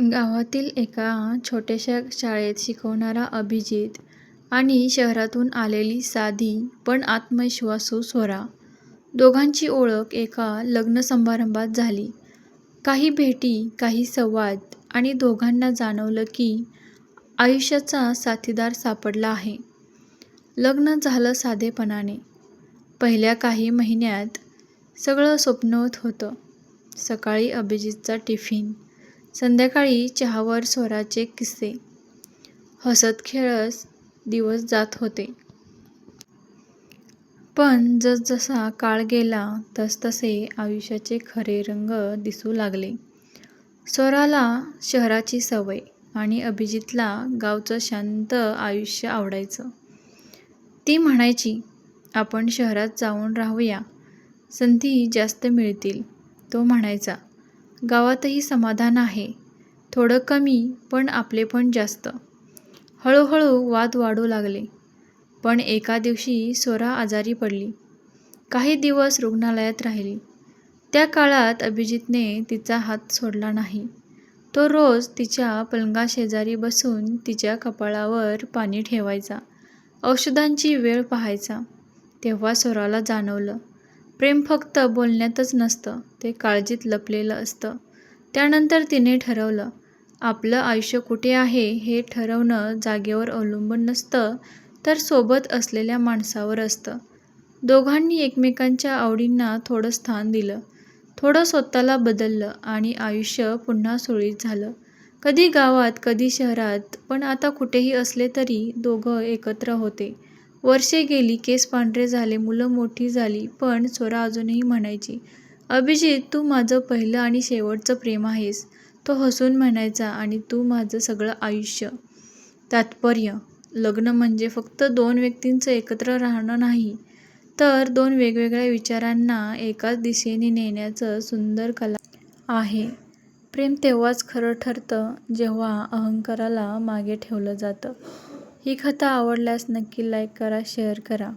गावातील एका छोट्याशा शाळेत शिकवणारा अभिजित आणि शहरातून आलेली साधी पण आत्मविश्वासू स्वरा. दोघांची ओळख एका लग्नसमारंभात झाली. काही भेटी, काही संवाद आणि दोघांना जाणवलं की आयुष्याचा साथीदार सापडला आहे. लग्न झालं साधेपणाने. पहिल्या काही महिन्यात सगळं स्वप्नवत होतं. सकाळी अभिजितचा टिफिन, संध्याकाळी चहावर स्वराचे किस्से. हसत-खेळत दिवस जात होते. पण जसजसा काळ गेला तसतसे आयुष्याचे खरे रंग दिसू लागले. स्वराला शहराची सवय आणि अभिजितला गावचं शांत आयुष्य आवडायचं. ती म्हणायची, आपण शहरात जाऊन राहूया, संधी जास्त मिळतील. तो म्हणायचा, गावातही समाधान आहे. थोडं कमी पण आपले पण जास्त. हळूहळू वाद वाढू लागले. पण एका दिवशी स्वरा आजारी पडली. काही दिवस रुग्णालयात राहिली. त्या काळात अभिजितने तिचा हात सोडला नाही. तो रोज तिच्या पलंगाशेजारी बसून तिच्या कपाळावर पाणी ठेवायचा, औषधांची वेळ पाहायचा. तेव्हा स्वराला जाणवलं, प्रेम फक्त बोलण्यातच नसतं, ते काळजीत लपलेलं असतं. त्यानंतर तिने ठरवलं, आपलं आयुष्य कुठे आहे हे ठरवणं जागेवर अवलंबून नसतं तर सोबत असलेल्या माणसावर असतं. दोघांनी एकमेकांच्या आवडींना थोडं स्थान दिलं, थोडं स्वतःला बदललं आणि आयुष्य पुन्हा सुरळीत झालं. कधी गावात, कधी शहरात, पण आता कुठेही असले तरी दोघं एकत्र होते. वर्षे गेली, केस पांढरे झाले, मुलं मोठी झाली, पण स्वरा अजूनही म्हणायची, अभिजित, तू माझं पहिलं आणि शेवटचं प्रेम आहेस. तो हसून म्हणायचा, आणि तू माझं सगळं आयुष्य. तात्पर्य, लग्न म्हणजे फक्त दोन व्यक्तींचं एकत्र राहणं नाही, तर दोन वेगवेगळ्या विचारांना एकाच दिशेने नेण्याचं सुंदर कला आहे. प्रेम तेव्हाच खरं ठरतं, जेव्हा अहंकाराला मागे ठेवलं जातं. ही कथा आवडल्यास नक्की लाईक करा, शेअर करा.